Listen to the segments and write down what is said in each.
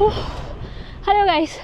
Hello guys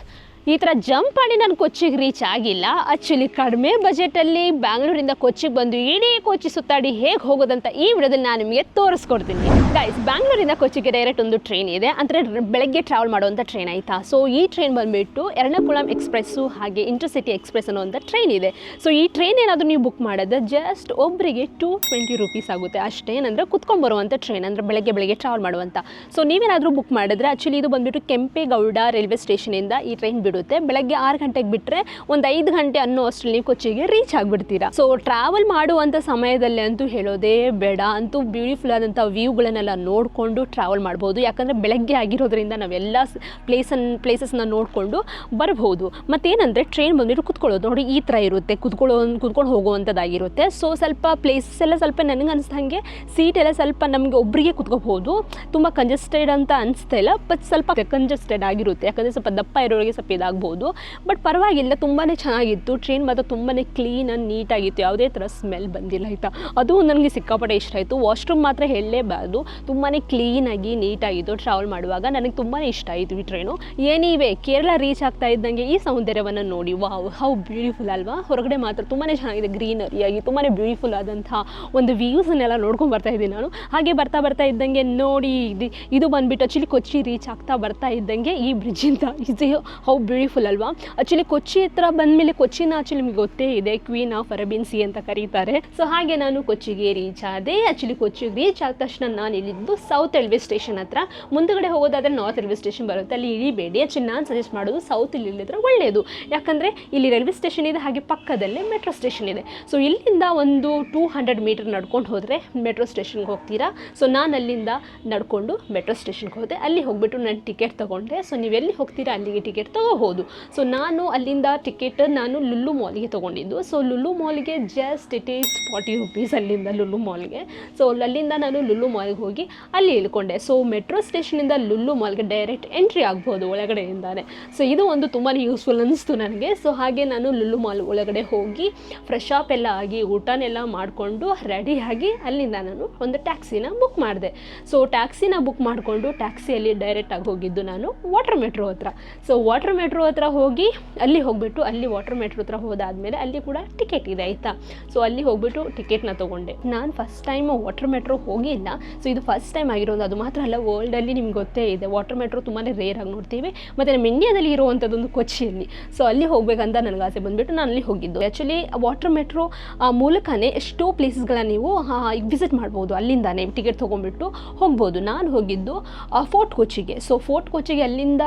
ಈ ಥರ jump ಮಾಡಿ ನಾನು ಕೊಚ್ಚಿಗೆ ರೀಚ್ ಆಗಿಲ್ಲ. ಆ್ಯಕ್ಚುಲಿ ಕಡಿಮೆ ಬಜೆಟಲ್ಲಿ ಬ್ಯಾಂಗ್ಳೂರಿಂದ ಕೊಚ್ಚಿಗೆ ಬಂದು ಇಡೀ ಕೊಚ್ಚಿ ಸುತ್ತಾಡಿ ಹೇಗೆ ಹೋಗೋದಂತ ಈ ವಿಡಿಯೋದಲ್ಲಿ ನಾನು ನಿಮಗೆ ತೋರಿಸ್ಕೊಡ್ತೀನಿ. ಗೈಸ್ ಬ್ಯಾಂಗ್ಳೂರಿಂದ ಕೊಚ್ಚಿಗೆ ಡೈರೆಕ್ಟ್ ಒಂದು ಟ್ರೈನ್ ಇದೆ. ಅಂದರೆ ಬೆಳಗ್ಗೆ ಟ್ರಾವೆಲ್ ಮಾಡುವಂಥ ಟ್ರೈನ್ ಆಯಿತಾ? ಸೊ ಈ ಟ್ರೈನ್ ಬಂದುಬಿಟ್ಟು ಎರ್ನಾಕುಳಂ ಎಕ್ಸ್ಪ್ರೆಸ್ಸು ಹಾಗೆ ಇಂಟರ್ಸಿಟಿ ಎಕ್ಸ್ಪ್ರೆಸ್ ಅನ್ನೋವಂಥ ಟ್ರೈನ್ ಇದೆ. ಸೊ ಈ ಟ್ರೈನ್ ಏನಾದರೂ ನೀವು ಬುಕ್ ಮಾಡಿದ್ರೆ ಜಸ್ಟ್ ಒಬ್ಬರಿಗೆ ಟೂ ಟ್ವೆಂಟಿ ರುಪೀಸ್ ಆಗುತ್ತೆ. ಅಷ್ಟೇನಂದರೆ ಕುತ್ಕೊಂಡ್ಬರುವಂಥ ಟ್ರೈನ್ ಅಂದರೆ ಬೆಳಗ್ಗೆ ಬೆಳಗ್ಗೆ ಟ್ರಾವೆಲ್ ಮಾಡುವಂಥ ಸೊ ನೀವೇನಾದರೂ ಬುಕ್ ಮಾಡಿದ್ರೆ ಆ್ಯಕ್ಚುಲಿ ಇದು ಬಂದುಬಿಟ್ಟು ಕೆಂಪೇಗೌಡ ರೈಲ್ವೆ ಸ್ಟೇಷನಿಂದ ಈ ಟ್ರೈನ್ ಬಿಡುತ್ತೆ ಬೆಳಗ್ಗೆ ಆರು ಗಂಟೆಗೆ ಬಿಟ್ಟರೆ ಒಂದು ಐದು ಗಂಟೆ ಅನ್ನೋ ಅಷ್ಟರಲ್ಲಿ ನೀವು ಕೊಚ್ಚಿಗೆ ರೀಚ್ ಆಗಿಬಿಡ್ತೀರಾ. ಸೊ ಟ್ರಾವೆಲ್ ಮಾಡುವಂಥ ಸಮಯದಲ್ಲಿ ಅಂತೂ ಹೇಳೋದೇ ಬೇಡ. ಅಂತೂ ಬ್ಯೂಟಿಫುಲ್ ಆದಂಥ ವ್ಯೂಗಳನ್ನೆಲ್ಲ ನೋಡಿಕೊಂಡು ಟ್ರಾವೆಲ್ ಮಾಡ್ಬೋದು. ಯಾಕಂದರೆ ಬೆಳಗ್ಗೆ ಆಗಿರೋದ್ರಿಂದ ನಾವೆಲ್ಲ ಪ್ಲೇಸನ್ ಪ್ಲೇಸಸ್ನ ನೋಡಿಕೊಂಡು ಬರ್ಬೋದು. ಮತ್ತೇನಂದರೆ ಟ್ರೈನ್ ಬಂದ್ಬಿಟ್ಟು ಕುತ್ಕೊಳ್ಳೋದು. ನೋಡಿ, ಈ ಥರ ಇರುತ್ತೆ. ಕುತ್ಕೊಳ್ಳೋ, ಕುತ್ಕೊಂಡು ಹೋಗುವಂಥದ್ದಾಗಿರುತ್ತೆ ಸೊ ಸ್ವಲ್ಪ ಪ್ಲೇಸಸ್ ಎಲ್ಲ ಸ್ವಲ್ಪ ನನಗೆ ಅನಿಸ್ದಂಗೆ ಸೀಟ್ ಎಲ್ಲ ಸ್ವಲ್ಪ ನಮಗೆ ಒಬ್ಬರಿಗೆ ಕುತ್ಕೋಬೋದು. ತುಂಬ ಕಂಜೆಸ್ಟೆಡ್ ಅಂತ ಅನಿಸ್ತಾ ಇಲ್ಲ ಬಟ್ ಸ್ವಲ್ಪ ಕಂಜೆಸ್ಟೆಡ್ ಆಗಿರುತ್ತೆ. ಯಾಕಂದರೆ ಸ್ವಲ್ಪ ದಪ್ಪ ಇರೋರಿಗೆ ಸ್ವಲ್ಪ ಇದಾಗ್ಬೋದು. ಬಟ್ ಪರವಾಗಿಲ್ಲ ತುಂಬಾ ಚೆನ್ನಾಗಿತ್ತು. ಟ್ರೈನ್ ಮಾತ್ರ ತುಂಬಾ ಕ್ಲೀನ್ ಆ್ಯಂಡ್ ನೀಟಾಗಿತ್ತು ಯಾವುದೇ ಥರ ಸ್ಮೆಲ್ ಬಂದಿಲ್ಲ, ಆಯಿತಾ? ಅದು ನನಗೆ ಸಿಕ್ಕಾಪಟ್ಟೆ ಇಷ್ಟ ಆಯಿತು. ವಾಶ್ರೂಮ್ ಮಾತ್ರ ಹೇಳಲೇಬಾರ್ದು. ತುಂಬಾ ಕ್ಲೀನಾಗಿ ನೀಟಾಗಿತ್ತು ಟ್ರಾವೆಲ್ ಮಾಡುವಾಗ ನನಗೆ ತುಂಬಾ ಇಷ್ಟ ಆಯಿತು ಈ ಟ್ರೈನು ಏನಿವೆ? ಕೇರಳ ರೀಚ್ ಆಗ್ತಾ ಇದ್ದಂಗೆ ಈ ಸೌಂದರ್ಯವನ್ನು ನೋಡಿ. ವಾವ್ ಹೌ ಬ್ಯೂಟಿಫುಲ್ ಅಲ್ವಾ? ಹೊರಗಡೆ ಮಾತ್ರ ತುಂಬಾ ಚೆನ್ನಾಗಿದೆ ಗ್ರೀನರಿಯಾಗಿ ತುಂಬಾ ಬ್ಯೂಟಿಫುಲ್ ಆದಂಥ ಒಂದು ವ್ಯೂಸನ್ನೆಲ್ಲ ನೋಡ್ಕೊಂಡು ಬರ್ತಾ ಇದ್ದೀನಿ ನಾನು. ಹಾಗೆ ಬರ್ತಾ ಬರ್ತಾ ಇದ್ದಂಗೆ ನೋಡಿ, ಇದು ಬಂದುಬಿಟ್ಟು ಆ್ಯಕ್ಚುಲಿ ಕೊಚ್ಚಿ ರೀಚ್ ಆಗ್ತಾ ಬರ್ತಾ ಇದ್ದಂಗೆ ಈ ಬ್ರಿಡ್ಜಿಂದ ಇದು. ಹೌ ಅಲ್ವಾ? ಆ್ಯಕ್ಚುಲಿ ಕೊಚ್ಚಿ ಹತ್ರ ಬಂದಮೇಲೆ ಕೊಚ್ಚಿನ ಆ್ಯಕ್ಚುಲಿ ನಿಮಗೆ ಗೊತ್ತೇ ಇದೆ ಕ್ವೀನ್ ಆಫ್ ಅರಬಿನ್ ಸಿ ಅಂತ ಕರೀತಾರೆ. ಸೊ ಹಾಗೆ ನಾನು ಕೊಚ್ಚಿಗೆ ರೀಚ್ ಆದೆ. ಆ್ಯಕ್ಚುಲಿ ಕೊಚ್ಚಿಗೆ ರೀಚ್ ಆದ ತಕ್ಷಣ ನಾನು ಇಲ್ಲಿದ್ದು ಸೌತ್ ರೈಲ್ವೆ ಸ್ಟೇಷನ್ ಹತ್ರ. ಮುಂದುಗಡೆ ಹೋಗೋದಾದ್ರೆ ನಾರ್ತ್ ರೈಲ್ವೆ ಸ್ಟೇಷನ್ ಬರುತ್ತೆ. ಅಲ್ಲಿ ಇಳಿಬೇಡಿ. ಆ್ಯಕ್ಚುಲಿ ನಾನು ಸಜೆಸ್ಟ್ ಮಾಡೋದು ಸೌತ್ ಇಲ್ಲಿ ಇಳಿದ್ರೆ ಒಳ್ಳೆಯದು ಯಾಕಂದರೆ ಇಲ್ಲಿ ರೈಲ್ವೆ ಸ್ಟೇಷನ್ ಇದೆ, ಹಾಗೆ ಪಕ್ಕದಲ್ಲೇ ಮೆಟ್ರೋ ಸ್ಟೇಷನ್ ಇದೆ. ಸೊ ಇಲ್ಲಿಂದ ಒಂದು ಟೂ ಹಂಡ್ರೆಡ್ ಮೀಟರ್ ನಡ್ಕೊಂಡು ಹೋದರೆ ಮೆಟ್ರೋ ಸ್ಟೇಷನ್ಗೆ ಹೋಗ್ತೀರಾ? ಸೊ ನಾನು ಅಲ್ಲಿಂದ ನಡ್ಕೊಂಡು ಮೆಟ್ರೋ ಸ್ಟೇಷನ್ಗೆ ಹೋದೆ. ಅಲ್ಲಿ ಹೋಗ್ಬಿಟ್ಟು ನಾನು ಟಿಕೆಟ್ ತೊಗೊಂಡೆ. ಸೊ ನೀವು ಎಲ್ಲಿ ಹೋಗ್ತೀರಾ? ಅಲ್ಲಿಗೆ ಟಿಕೆಟ್ ತೊಗೋಬೋದು ಸೊ ನಾನು ಅಲ್ಲಿಂದ ಟಿಕೆಟ್ ನಾನು ಲುಲ್ಲು ಮಾಲ್ಗೆ ತೊಗೊಂಡಿದ್ದು. So Lulu ಮಾಲ್ಗೆ just it is forty rupees ಅಲ್ಲಿಂದ ಲುಲ್ಲು ಮಾಲ್ಗೆ ಸೊ ಅಲ್ಲಿಂದ ನಾನು ಲುಲ್ಲು ಮಾಲ್ಗೆ ಹೋಗಿ ಅಲ್ಲಿ ಇಳ್ಕೊಂಡೆ. ಸೊ ಮೆಟ್ರೋ ಸ್ಟೇಷನಿಂದ ಲುಲ್ಲು ಮಾಲ್ಗೆ ಡೈರೆಕ್ಟ್ ಎಂಟ್ರಿ ಆಗ್ಬೋದು ಒಳಗಡೆಯಿಂದಾನೆ. ಸೊ ಇದು ಒಂದು ತುಂಬಾ ಯೂಸ್ಫುಲ್ ಅನ್ನಿಸ್ತು ನನಗೆ. ಸೊ ಹಾಗೆ ನಾನು ಲುಲ್ಲು ಮಾಲ್ ಒಳಗಡೆ ಹೋಗಿ ಫ್ರೆಶ್ ಅಪ್ ಎಲ್ಲ ಆಗಿ ಊಟನೆಲ್ಲ ಮಾಡಿಕೊಂಡು ರೆಡಿಯಾಗಿ ಅಲ್ಲಿಂದ ನಾನು ಒಂದು ಟ್ಯಾಕ್ಸಿನ ಬುಕ್ ಮಾಡಿದೆ. ಸೊ ಟ್ಯಾಕ್ಸಿನ ಬುಕ್ ಮಾಡಿಕೊಂಡು ಟ್ಯಾಕ್ಸಿಯಲ್ಲಿ ಡೈರೆಕ್ಟಾಗಿ ಹೋಗಿದ್ದು ನಾನು ವಾಟರ್ ಮೆಟ್ರೋ ಹತ್ರ. ಸೊ ವಾಟರ್ ಹತ್ರ ಹೋಗಿ ಅಲ್ಲಿ ಹೋಗ್ಬಿಟ್ಟು ಅಲ್ಲಿ ವಾಟರ್ ಮೆಟ್ರೋ ಹತ್ರ ಹೋದಾದ್ಮೇಲೆ ಅಲ್ಲಿ ಕೂಡ ಟಿಕೆಟ್ ಇದೆ, ಆಯಿತಾ? ಸೊ ಅಲ್ಲಿ ಹೋಗ್ಬಿಟ್ಟು ಟಿಕೆಟ್ನ ತೊಗೊಂಡೆ. ನಾನು ಫಸ್ಟ್ ಟೈಮ್ ವಾಟರ್ ಮೆಟ್ರೋ ಹೋಗಿಲ್ಲ. ಸೊ ಇದು ಫಸ್ಟ್ ಟೈಮ್ ಆಗಿರೋದು ಅದು ಮಾತ್ರ ಅಲ್ಲ ವರ್ಲ್ಡಲ್ಲಿ ನಿಮ್ಗೆ ಗೊತ್ತೇ ಇದೆ. ವಾಟರ್ ಮೆಟ್ರೋ ತುಂಬಾ ರೇರ್ ಆಗಿ ನೋಡ್ತೀವಿ. ಮತ್ತು ನಮ್ಮ ಇಂಡಿಯಾದಲ್ಲಿ ಇರುವಂಥದ್ದೊಂದು ಕೊಚ್ಚಿಯಲ್ಲಿ. ಸೊ ಅಲ್ಲಿ ಹೋಗ್ಬೇಕಂತ ನನಗೆ ಆಸೆ ಬಂದುಬಿಟ್ಟು ನಾನು ಅಲ್ಲಿ ಹೋಗಿದ್ದು. ಆ್ಯಕ್ಚುಲಿ ವಾಟರ್ ಮೆಟ್ರೋ ಮೂಲಕನೇ ಎಷ್ಟೋ ಪ್ಲೇಸಸ್ಗಳನ್ನ ನೀವು ವಿಸಿಟ್ ಮಾಡ್ಬೋದು. ಅಲ್ಲಿಂದಾನೇ ಟಿಕೆಟ್ ತೊಗೊಂಡ್ಬಿಟ್ಟು ಹೋಗ್ಬೋದು. ನಾನು ಹೋಗಿದ್ದು ಫೋರ್ಟ್ ಕೊಚ್ಚಿಗೆ ಸೊ ಫೋರ್ಟ್ ಕೊಚ್ಚಿಗೆ ಅಲ್ಲಿಂದ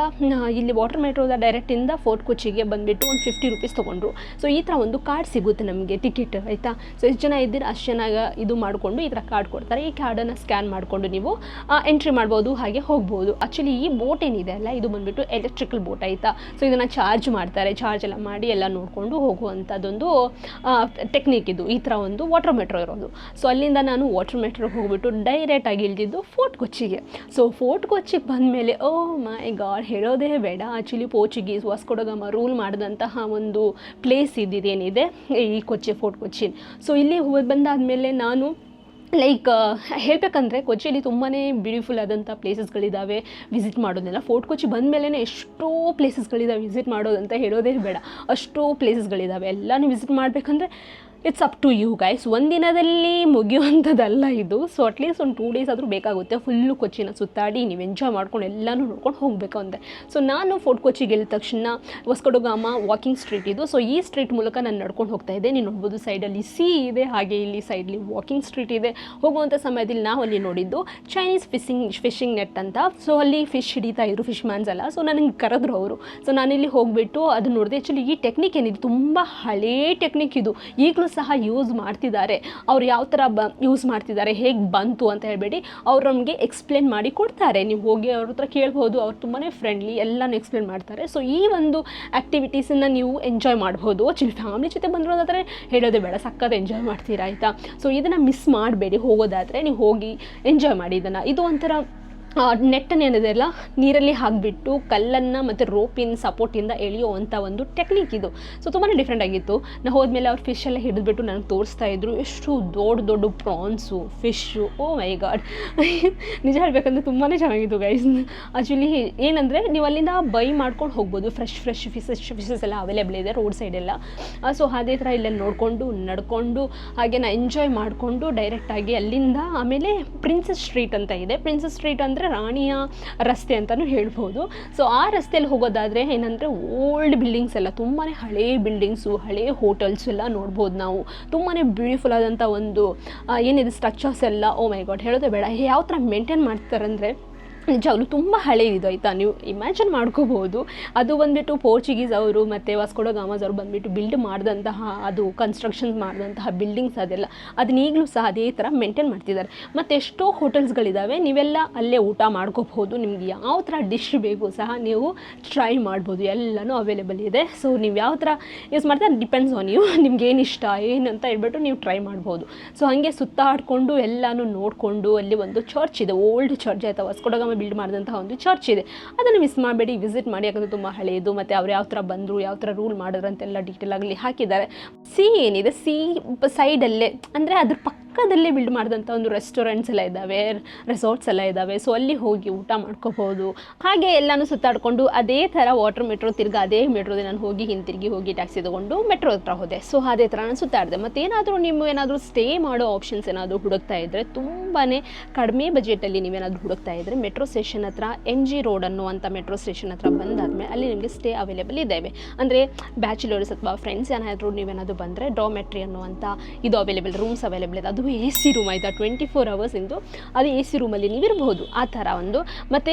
ಇಲ್ಲಿ ವಾಟರ್ ಮೆಟ್ರೋದ ಡೈರೆಕ್ಟಿಂದ ಫೋರ್ಟ್ ಕೊಚ್ಚಿಗೆ ಬಂದುಬಿಟ್ಟು ಒಂದು ಫಿಫ್ಟಿ ರುಪೀಸ್ ತೊಗೊಂಡ್ರು. ಸೊ ಈ ಥರ ಒಂದು ಕಾರ್ಡ್ ಸಿಗುತ್ತೆ ನಮಗೆ ಟಿಕೆಟ್ ಆಯಿತಾ? ಸೊ ಎಷ್ಟು ಜನ ಇದ್ದೀರ, ಅಷ್ಟು ಚೆನ್ನಾಗಿ ಇದು ಮಾಡಿಕೊಂಡು ಈ ಥರ ಕಾರ್ಡ್ ಕೊಡ್ತಾರೆ. ಈ ಕಾರ್ಡನ್ನು ಸ್ಕ್ಯಾನ್ ಮಾಡಿಕೊಂಡು ನೀವು ಎಂಟ್ರಿ ಮಾಡ್ಬೋದು, ಹಾಗೆ ಹೋಗ್ಬೋದು. ಆ್ಯಕ್ಚುಲಿ ಈ ಬೋಟ್ ಏನಿದೆ ಅಲ್ಲ, ಇದು ಬಂದುಬಿಟ್ಟು ಎಲೆಕ್ಟ್ರಿಕಲ್ ಬೋಟ್ ಆಯಿತಾ? ಸೊ ಇದನ್ನು ಚಾರ್ಜ್ ಮಾಡ್ತಾರೆ. ಚಾರ್ಜ್ ಎಲ್ಲ ಮಾಡಿ ಎಲ್ಲ ನೋಡಿಕೊಂಡು ಹೋಗುವಂಥದ್ದೊಂದು ಟೆಕ್ನಿಕ್ ಇದು. ಈ ಥರ ಒಂದು ವಾಟರ್ ಮೆಟ್ರೋ ಇರೋದು. ಸೊ ಅಲ್ಲಿಂದ ನಾನು ವಾಟರ್ ಮೆಟ್ರೋ ಹೋಗ್ಬಿಟ್ಟು ಡೈರೆಕ್ಟಾಗಿ ಇಳಿದಿದ್ದು ಫೋರ್ಟ್ ಕೊಚ್ಚಿಗೆ ಸೊ ಫೋರ್ಟ್ ಕೊಚ್ಚಿಗೆ ಬಂದಮೇಲೆ ಓ ಮೈ ಗಾಡ್ ಹೇಳೋದೇ ಬೇಡ. ಆ್ಯಕ್ಚುಲಿ ಪೋರ್ಚುಗೀಸ್ ವಾಸ್ಕೋಡಗಮ ರೂಲ್ ಮಾಡಿದಂತಹ ಒಂದು ಪ್ಲೇಸ್ ಇದ್ದಿದ್ದೇನಿದೆ ಈ ಕೊಚ್ಚೆ ಫೋರ್ಟ್ ಕೊಚ್ಚಿನ್ ಸೊ ಇಲ್ಲಿ ಹೋಗಿ ಬಂದಾದಮೇಲೆ ನಾನು ಲೈಕ್ ಹೇಳಬೇಕಂದ್ರೆ ಕೊಚ್ಚಿಯಲ್ಲಿ ತುಂಬಾ ಬ್ಯೂಟಿಫುಲ್ ಆದಂಥ ಪ್ಲೇಸಸ್ಗಳಿದ್ದಾವೆ ವಿಸಿಟ್ ಮಾಡೋದೆಲ್ಲ. ಫೋರ್ಟ್ ಕೊಚ್ಚಿ ಬಂದಮೇಲೆ ಎಷ್ಟೋ ಪ್ಲೇಸಸ್ಗಳಿದ್ದಾವೆ ವಿಸಿಟ್ ಮಾಡೋದಂತ ಹೇಳೋದೇ ಬೇಡ. ಅಷ್ಟೋ ಪ್ಲೇಸಸ್ಗಳಿದ್ದಾವೆ ಎಲ್ಲನೂ ವಿಸಿಟ್ ಮಾಡಬೇಕಂದ್ರೆ it's up to you guys ಒಂದಿನದಲ್ಲಿ ಮುಗಿಯುವಂಥದ್ದಲ್ಲ ಇದು. ಸೊ ಅಟ್ಲೀಸ್ಟ್ ಒಂದು ಟೂ ಡೇಸ್ ಆದರೂ ಬೇಕಾಗುತ್ತೆ. ಫುಲ್ಲು ಕೊಚ್ಚಿನ ಸುತ್ತಾಡಿ ನೀವು ಎಂಜಾಯ್ ಮಾಡ್ಕೊಂಡು ಎಲ್ಲನೂ ನೋಡ್ಕೊಂಡು ಹೋಗಬೇಕು ಅಂದೆ ಸೊ ನಾನು ಫೋರ್ಟ್ ಕೊಚ್ಚಿಗೆ ಇಳಿದ ತಕ್ಷಣ ಹೊಸ್ಕಡುಗಾಮ ವಾಕಿಂಗ್ ಸ್ಟ್ರೀಟ್ ಇದು. ಸೊ ಈ ಸ್ಟ್ರೀಟ್ ಮೂಲಕ ನಾನು ನಡ್ಕೊಂಡು ಹೋಗ್ತಾ ಇದ್ದೆ. ನೀವು ನೋಡ್ಬೋದು ಸೈಡಲ್ಲಿ ಸಿ ಇದೆ, ಹಾಗೆ ಇಲ್ಲಿ ಸೈಡಲ್ಲಿ ವಾಕಿಂಗ್ ಸ್ಟ್ರೀಟ್ ಇದೆ. ಹೋಗುವಂಥ ಸಮಯದಲ್ಲಿ ನಾವು ಅಲ್ಲಿ ನೋಡಿದ್ದು ಚೈನೀಸ್ ಫಿಶಿಂಗ್ ಫಿಶಿಂಗ್ ನೆಟ್ ಅಂತ. ಸೊ ಅಲ್ಲಿ ಫಿಶ್ ಹಿಡಿತಾ ಇದ್ರು ಫಿಶ್ ಮ್ಯಾನ್ಸ್ ಅಲ್ಲ ಸೊ ನನಗೆ ಕರೆದ್ರು ಅವರು. ಸೊ ನಾನಿಲ್ಲಿ ಹೋಗಿಬಿಟ್ಟು ಅದು ನೋಡಿದೆ. ಆ್ಯಕ್ಚುಲಿ ಈ ಟೆಕ್ನಿಕ್ ಏನಿದೆ? ತುಂಬ ಹಳೇ ಟೆಕ್ನಿಕ್ ಇದು. ಈಗಲೂ ಸಹ ಯೂಸ್ ಮಾಡ್ತಿದ್ದಾರೆ. ಅವ್ರು ಯಾವ ಥರ ಬ ಯೂಸ್ ಮಾಡ್ತಿದ್ದಾರೆ, ಹೇಗೆ ಬಂತು ಅಂತ ಹೇಳಬೇಡಿ. ಅವ್ರು ನಮಗೆ ಎಕ್ಸ್ಪ್ಲೇನ್ ಮಾಡಿ ಕೊಡ್ತಾರೆ. ನೀವು ಹೋಗಿ ಅವ್ರ ಹತ್ರ ಕೇಳ್ಬೋದು, ಅವ್ರು ತುಂಬಾ ಫ್ರೆಂಡ್ಲಿ ಎಲ್ಲನೂ ಎಕ್ಸ್ಪ್ಲೇನ್ ಮಾಡ್ತಾರೆ. ಸೊ ಈ ಒಂದು ಆ್ಯಕ್ಟಿವಿಟೀಸನ್ನು ನೀವು ಎಂಜಾಯ್ ಮಾಡ್ಬೋದು. ಚಿಲ್ ಫ್ಯಾಮಿಲಿ ಜೊತೆ ಬಂದಿರೋದಾದರೆ ಹೇಳೋದೇ ಬೇಡ ಸಕ್ಕತ್ ಎಂಜಾಯ್ ಮಾಡ್ತೀರಾ ಆಯಿತಾ? ಸೊ ಇದನ್ನು ಮಿಸ್ ಮಾಡಬೇಡಿ ಹೋಗೋದಾದರೆ, ನೀವು ಹೋಗಿ ಎಂಜಾಯ್ ಮಾಡಿ ಇದನ್ನು. ಇದು ಒಂಥರ ನೆಟ್ಟನ್ನು ಏನಿದೆಯಲ್ಲ ನೀರಲ್ಲಿ ಹಾಕಿಬಿಟ್ಟು ಕಲ್ಲನ್ನು ಮತ್ತು ರೋಪಿನ ಸಪೋರ್ಟಿಂದ ಎಳೆಯುವಂಥ ಒಂದು ಟೆಕ್ನಿಕ್ ಇದು. ಸೊ ತುಂಬಾ ಡಿಫ್ರೆಂಟ್ ಆಗಿತ್ತು. ನಾನು ಹೋದ್ಮೇಲೆ ಅವ್ರು ಫಿಶ್ ಎಲ್ಲ ಹಿಡಿದ್ಬಿಟ್ಟು ನನಗೆ ತೋರಿಸ್ತಾ ಇದ್ರು. ಎಷ್ಟು ದೊಡ್ಡ ದೊಡ್ಡ prawns fish oh my god ನಿಜ ಹೇಳಬೇಕಂದ್ರೆ ತುಂಬಾ ಚೆನ್ನಾಗಿತ್ತು ಗೈಸ್ ಆ್ಯಕ್ಚುಲಿ ಏನಂದರೆ ನೀವು ಅಲ್ಲಿಂದ ಬೈ ಮಾಡ್ಕೊಂಡು ಹೋಗ್ಬೋದು. ಫ್ರೆಶ್ ಫ್ರೆಶ್ ಫಿಶಸ್ ಫಿಶಸ್ ಎಲ್ಲ ಅವೈಲೇಬಲ್ ಇದೆ ರೋಡ್ ಸೈಡೆಲ್ಲ ಸೊ ಅದೇ ಥರ ಇಲ್ಲೆಲ್ಲ ನೋಡಿಕೊಂಡು, ನಡ್ಕೊಂಡು, ಹಾಗೆ ನಾ ಎಂಜಾಯ್ ಮಾಡಿಕೊಂಡು ಡೈರೆಕ್ಟಾಗಿ ಅಲ್ಲಿಂದ ಆಮೇಲೆ ಪ್ರಿನ್ಸಸ್ ಸ್ಟ್ರೀಟ್ ಅಂತ ಇದೆ. ಪ್ರಿನ್ಸಸ್ ಸ್ಟ್ರೀಟ್ ಅಂದರೆ ರಾಣಿಯ ರಸ್ತೆ ಅಂತಲೂ ಹೇಳ್ಬೋದು. ಸೊ ಆ ರಸ್ತೆಯಲ್ಲಿ ಹೋಗೋದಾದರೆ ಏನಂದರೆ ಓಲ್ಡ್ ಬಿಲ್ಡಿಂಗ್ಸ್ ಎಲ್ಲ ತುಂಬಾ ಹಳೇ ಬಿಲ್ಡಿಂಗ್ಸು ಹಳೇ ಹೋಟೆಲ್ಸ್ ಎಲ್ಲ ನೋಡ್ಬೋದು ನಾವು. ತುಂಬಾ ಬ್ಯೂಟಿಫುಲ್ ಆದಂಥ ಒಂದು ಏನಿದೆ ಸ್ಟ್ರಕ್ಚರ್ಸ್ ಎಲ್ಲ ಓ ಮೈ ಗಾಡ್ ಹೇಳೋದೇ ಬೇಡ. ಯಾವ ಥರ ಮೇಂಟೈನ್ ಮಾಡ್ತಾರಂದರೆ ನಿಜವಾಗ್ಲೂ ತುಂಬ ಹಳೇದಿದು ಆಯಿತಾ? ನೀವು ಇಮ್ಯಾಜಿನ್ ಮಾಡ್ಕೋಬೋದು ಅದು ಬಂದುಬಿಟ್ಟು ಪೋರ್ಚುಗೀಸ್ ಅವರು ಮತ್ತು ವಾಸ್ಕೋಡ ಗಾಮಾಸ್ ಅವರು ಬಂದುಬಿಟ್ಟು ಬಿಲ್ಡ್ ಮಾಡಿದಂತಹ, ಅದು ಕನ್ಸ್ಟ್ರಕ್ಷನ್ ಮಾಡಿದಂತಹ ಬಿಲ್ಡಿಂಗ್ಸ್ ಅದೆಲ್ಲ. ಅದನ್ನ ಈಗಲೂ ಸಹ ಅದೇ ಥರ ಮೇಂಟೈನ್ ಮಾಡ್ತಿದ್ದಾರೆ. ಮತ್ತು ಎಷ್ಟೋ ಹೋಟೆಲ್ಸ್ಗಳಿದ್ದಾವೆ ನೀವೆಲ್ಲ ಅಲ್ಲೇ ಊಟ ಮಾಡ್ಕೋಬಹುದು. ನಿಮ್ಗೆ ಯಾವ ಥರ ಡಿಶ್ ಬೇಕು ಸಹ ನೀವು ಟ್ರೈ ಮಾಡ್ಬೋದು. ಎಲ್ಲನೂ ಅವೈಲೇಬಲ್ ಇದೆ. ಸೊ ನೀವು ಯಾವ ಥರ ಯೂಸ್ ಮಾಡ್ತಾರೆ ಡಿಪೆಂಡ್ಸ್ ಆನ್ ಯು ನಿಮ್ಗೆ ಏನು ಇಷ್ಟ, ಏನು ಅಂತ ಹೇಳ್ಬಿಟ್ಟು ನೀವು ಟ್ರೈ ಮಾಡ್ಬೋದು. ಸೊ ಹಾಗೆ ಸುತ್ತಾಡಿಕೊಂಡು ಎಲ್ಲನೂ ನೋಡಿಕೊಂಡು, ಅಲ್ಲಿ ಒಂದು ಚರ್ಚ್ ಇದೆ ಓಲ್ಡ್ ಚರ್ಚ್ ಆಯಿತಾ? ಹೊಸ್ಕೊಡಗಮ್ಮ ಬಿಲ್ಡ್ ಮಾಡಿದಂತಹ ಒಂದು ಚರ್ಚ್ ಇದೆ. ಅದನ್ನು ಮಿಸ್ ಮಾಡಬೇಡಿ ವಿಸಿಟ್ ಮಾಡಿ, ಯಾಕಂದರೆ ತುಂಬ ಹಳೆಯದು ಮತ್ತು ಅವ್ರು ಯಾವ ಥರ ಬಂದರು, ಯಾವ ಥರ ರೂಲ್ ಮಾಡಿದ್ರು ಅಂತೆಲ್ಲ ಡೀಟೇಲ್ ಆಗಲಿ ಹಾಕಿದ್ದಾರೆ. ಸಿ ಏನಿದೆ? ಸಿ ಸೈಡಲ್ಲೇ ಅಂದರೆ ಅದ್ರ ಪಕ್ಕದಲ್ಲೇ ಬಿಲ್ಡ್ ಮಾಡಿದಂಥ ಒಂದು ರೆಸ್ಟೋರೆಂಟ್ಸ್ ಎಲ್ಲ ಇದ್ದಾವೆ ರೆಸಾರ್ಟ್ಸ್ ಎಲ್ಲ ಇದ್ದಾವೆ. ಸೊ ಅಲ್ಲಿ ಹೋಗಿ ಊಟ ಮಾಡ್ಕೋಬೋದು. ಹಾಗೆ ಎಲ್ಲನೂ ಸುತ್ತಾಡಿಕೊಂಡು ಅದೇ ಥರ ವಾಟರ್ ಮೆಟ್ರೋ ತಿರ್ಗಿ ಅದೇ ಮೆಟ್ರೋದೇ ನಾನು ಹೋಗಿ ಹಿಂತಿರುಗಿ ಹೋಗಿ ಟ್ಯಾಕ್ಸಿ ತೊಗೊಂಡು ಮೆಟ್ರೋ ಹತ್ರ ಹೋದೆ. ಸೊ ಅದೇ ಥರ ನಾನು ಸುತ್ತಾಡಿದೆ. ಮತ್ತು ಏನಾದರೂ ನೀವು ಏನಾದರೂ ಸ್ಟೇ ಮಾಡೋ ಆಪ್ಷನ್ಸ್ ಏನಾದರೂ ಹುಡುಕ್ತಾ ಇದ್ದರೆ ತುಂಬಾ ಕಡಿಮೆ ಬಜೆಟಲ್ಲಿ ನೀವೇನಾದರೂ ಹುಡುಕ್ತಾ ಇದ್ದರೆ ಮೆಟ್ರೋ ಸ್ಟೇಷನ್ ಹತ್ರ ಎನ್ ಜಿ ರೋಡ್ ಅನ್ನುವಂಥ ಮೆಟ್ರೋ ಸ್ಟೇಷನ್ ಹತ್ರ ಬಂದಾದಮೇಲೆ ಅಲ್ಲಿ ನಿಮಗೆ ಸ್ಟೇ ಅವೈಲೇಬಲ್ ಇದ್ದಾವೆ. ಅಂದರೆ ಬ್ಯಾಚುಲರ್ಸ್ ಅಥವಾ ಫ್ರೆಂಡ್ಸ್ ಏನಾದರೂ ನೀವೇನಾದರೂ ಬಂದರೆ ಡಾಮೆಟ್ರಿ ಅನ್ನುವಂಥ ಇದು ಅವೈಲೇಬಲ್ ರೂಮ್ಸ್ ಅವೈಲೇಬಲ್ ಇದೆ. ಅದು ಎ ಸಿ ರೂಮ್ ಆಯಿತಾ? ಟ್ವೆಂಟಿ ಫೋರ್ ಅವರ್ಸ್ ಇಂದು ಅದು ಎ ಸಿ ರೂಮಲ್ಲಿ ನೀವು ಇರ್ಬೋದು ಆ ಥರ ಒಂದು. ಮತ್ತು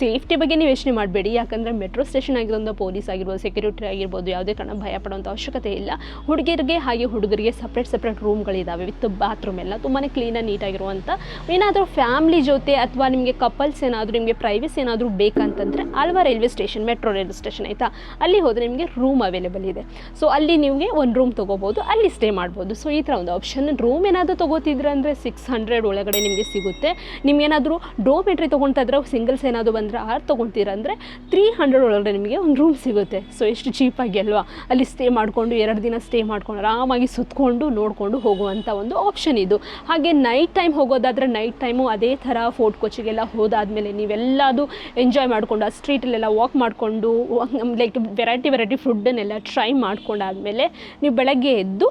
ಸೇಫ್ಟಿ ಬಗ್ಗೆ ನೀವು ಯೋಚನೆ ಮಾಡಬೇಡಿ. ಯಾಕಂದರೆ ಮೆಟ್ರೋ ಸ್ಟೇಷನ್ ಆಗಿರೋದು ಪೊಲೀಸ್ ಆಗಿರ್ಬೋದು ಸೆಕ್ಯೂರಿಟಿ ಆಗಿರ್ಬೋದು, ಯಾವುದೇ ಕಾರಣ ಭಯ ಪಡುವಂಥ ಅವಶ್ಯಕತೆ ಇಲ್ಲ. ಹುಡುಗಿಯರಿಗೆ ಹಾಗೆ ಹುಡುಗರಿಗೆ ಸಪ್ರೇಟ್ ಸಪ್ರೇಟ್ ರೂಮ್ಗಳಿದ್ದಾವೆ ವಿತ್ ಬಾತ್ರೂಮ್ ಎಲ್ಲ. ತುಂಬಾ ಕ್ಲೀನಾಗಿ ನೀಟಾಗಿರುವಂಥ ಏನಾದರೂ ಫ್ಯಾಮ್ಲಿ ಜೊತೆ ಅಥವಾ ನಿಮಗೆ ಕಪಲ್ಸ್ ಏನಾದರೂ, ನಿಮಗೆ ಪ್ರೈವೇಸಿ ಏನಾದರೂ ಬೇಕಂತಂದರೆ ಆಲ್ವಾ railway station metro railway station ಆಯಿತಾ? ಅಲ್ಲಿ ಹೋದರೆ ನಿಮಗೆ ರೂಮ್ ಅವೈಲೇಬಲ್ ಇದೆ. ಸೊ ಅಲ್ಲಿ ನಿಮಗೆ ಒಂದು ರೂಮ್ ತೊಗೋಬೋದು. ಅಲ್ಲಿ ಸ್ಟೇ ಮಾಡ್ಬೋದು. ಸೊ ಈ ಥರ ಒಂದು ಆಪ್ಷನ್ ರೂಮ್ ಏನಾದರೂ ತೊಗೋತಿದ್ರೆ ಅಂದರೆ ಸಿಕ್ಸ್ ಹಂಡ್ರೆಡ್ ಒಳಗಡೆ ನಿಮಗೆ ಸಿಗುತ್ತೆ. ನಿಮ್ಗೇನಾದರೂ ಡೋಮೆಟ್ರಿ ತೊಗೊಳ್ತಾ ಇದ್ರೆ ಸಿಂಗಲ್ಸ್ ಏನಾದರೂ ಬಂದರೆ ಆರು ತೊಗೊಳ್ತೀರ ಅಂದರೆ ತ್ರೀ ಹಂಡ್ರೆಡ್ ಒಳಗಡೆ ನಿಮಗೆ ಒಂದು ರೂಮ್ ಸಿಗುತ್ತೆ. ಸೊ ಎಷ್ಟು ಚೀಪಾಗಿ ಅಲ್ವಾ? ಅಲ್ಲಿ ಸ್ಟೇ ಮಾಡಿಕೊಂಡು, ಎರಡು ದಿನ ಸ್ಟೇ ಮಾಡ್ಕೊಂಡು, ಆರಾಮಾಗಿ ಸುತ್ತಕೊಂಡು ನೋಡಿಕೊಂಡು ಹೋಗುವಂಥ ಒಂದು ಆಪ್ಷನ್ ಇದು. ಹಾಗೆ ನೈಟ್ ಟೈಮ್ ಹೋಗೋದಾದರೆ ನೈಟ್ ಟೈಮು ಅದೇ ಥರ ಫೋರ್ಟ್ ಕೊಚ್ಚಿಗೆಲ್ಲ ಹೋದಾದಮೇಲೆ ನೀವೆಲ್ಲದು ಎಂಜಾಯ್ ಮಾಡಿಕೊಂಡು, ಆ ಸ್ಟ್ರೀಟಲ್ಲೆಲ್ಲ ವಾಕ್ ಮಾಡಿಕೊಂಡು ಲೈಕ್ ವೆರೈಟಿ ವೆರೈಟಿ ಫುಡ್ಡನ್ನೆಲ್ಲ ಟ್ರೈ ಮಾಡ್ಕೊಂಡಾದಮೇಲೆ ನೀವು ಬೆಳಗ್ಗೆ ಎದ್ದು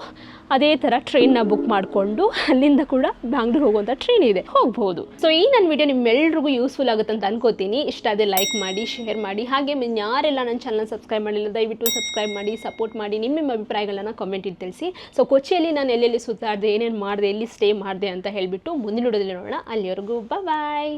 ಅದೇ ಥರ ಟ್ರೈನ್ನ ಬುಕ್ ಮಾಡಿಕೊಂಡು ಅಲ್ಲಿಂದ ಕೂಡ ಬ್ಯಾಂಗ್ಳೂರ್ ಹೋಗುವಂಥ ಟ್ರೈನ್ ಇದೆ. ಹೋಗ್ಬೋದು. ಸೊ ಈ ನನ್ನ ವಿಡಿಯೋ ನಿಮ್ಮೆಲ್ರಿಗೂ ಯೂಸ್ಫುಲ್ ಆಗುತ್ತೆ ಅಂತ ಅನ್ಕೋತೀನಿ. ಇಷ್ಟ ಅದೇ ಲೈಕ್ ಮಾಡಿ ಶೇರ್ ಮಾಡಿ. ಹಾಗೆ ಯಾರೆಲ್ಲ ನನ್ನ ಚಾನಲ್ ಸಬ್ಸ್ಕ್ರೈಬ್ ಮಾಡಿಲ್ಲ, ದಯವಿಟ್ಟು ಸಬ್ಸ್ಕ್ರೈಬ್ ಮಾಡಿ ಸಪೋರ್ಟ್ ಮಾಡಿ ನಿಮ್ಮ ನಿಮ್ಮ ಅಭಿಪ್ರಾಯಗಳನ್ನ ಕಮೆಂಟಿಗೆ ತಿಳಿಸಿ. ಸೊ ಕೊಚ್ಚಿಯಲ್ಲಿ ನಾನು ಎಲ್ಲೆಲ್ಲಿ ಸುತ್ತಾಡಿದೆ, ಏನೇನು ಮಾಡಿದೆ, ಎಲ್ಲಿ ಸ್ಟೇ ಮಾಡಿದೆ ಅಂತ ಹೇಳಿಬಿಟ್ಟು ಮುಂದಿನ ನೋಡೋದಿಲ್ಲ ನೋಡೋಣ. ಅಲ್ಲಿವರೆಗೂ ಬಾಯ್